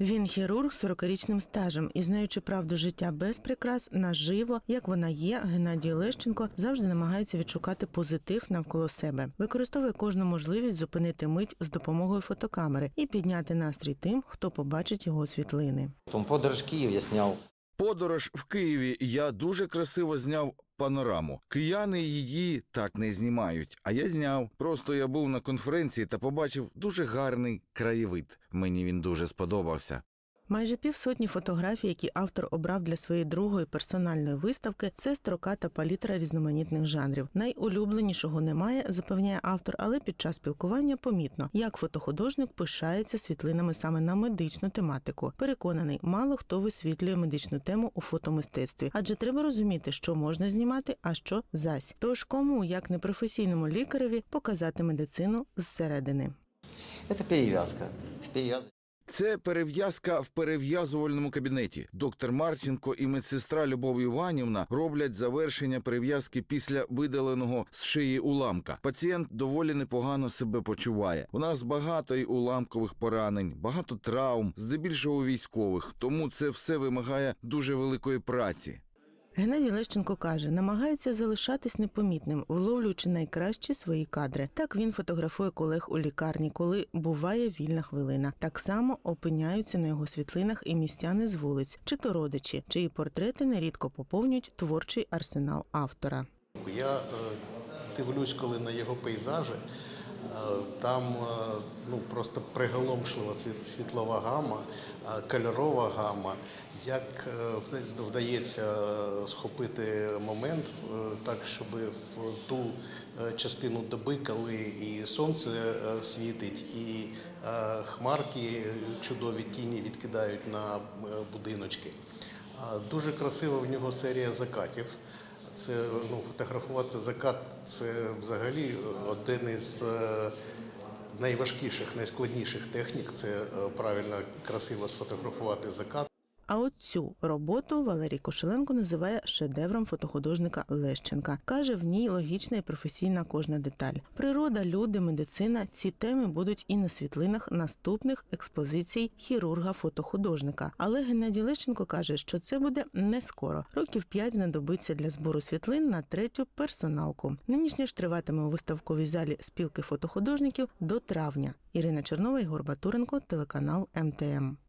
Він хірург з 40-річним стажем і знаючи правду життя без прикрас, наживо, як вона є, Геннадій Лещенко завжди намагається відшукати позитив навколо себе. Використовує кожну можливість зупинити мить з допомогою фотокамери і підняти настрій тим, хто побачить його світлини. Потом подорож Киев я снял. Подорож в Києві я дуже красиво зняв панораму. Кияни її так не знімають, а я зняв. Просто я був на конференції та побачив дуже гарний краєвид. Мені він дуже сподобався. Майже півсотні фотографій, які автор обрав для своєї другої персональної виставки, це строка та палітра різноманітних жанрів. Найулюбленішого немає, запевняє автор, але під час спілкування помітно, як фотохудожник пишається світлинами саме на медичну тематику. Переконаний, мало хто висвітлює медичну тему у фотомистецтві, адже треба розуміти, що можна знімати, а що зась. Тож кому, як непрофесійному лікареві, показати медицину зсередини. Это перевязка. Це перев'язка в перев'язувальному кабінеті. Доктор Марченко і медсестра Любов Іванівна роблять завершення перев'язки після видаленого з шиї уламка. Пацієнт доволі непогано себе почуває. У нас багато й уламкових поранень, багато травм, здебільшого військових. Тому це все вимагає дуже великої праці. Геннадій Лещенко каже, намагається залишатись непомітним, вловлюючи найкращі свої кадри. Так він фотографує колег у лікарні, коли буває вільна хвилина. Так само опиняються на його світлинах і містяни з вулиць, чи то родичі, чиї портрети нерідко поповнюють творчий арсенал автора. Я е, дивлюсь, коли на його пейзажі, там е, ну, просто приголомшлива світлова гама, е, кольорова гама. Як е, вда- вдається е, схопити момент е, так, щоб в ту е, частину доби, коли і сонце е, світить, і е, хмарки чудові тіні відкидають на е, будиночки. Дуже красива в нього серія закатів. Це ну, фотографувати закат це взагалі один із е, найважкіших, найскладніших технік. Це е, правильно красиво сфотографувати закат. А от цю роботу Валерій Кошеленко називає шедевром фотохудожника Лещенка. Каже, в ній логічна і професійна кожна деталь. Природа, люди, медицина ці теми будуть і на світлинах наступних експозицій хірурга-фотохудожника. Але Геннадій Лещенко каже, що це буде не скоро. Років п'ять знадобиться для збору світлин на третю персоналку. Нинішня ж триватиме у виставковій залі спілки фотохудожників до травня. Ірина Чернова, Ігор Батуренко, телеканал МТМ.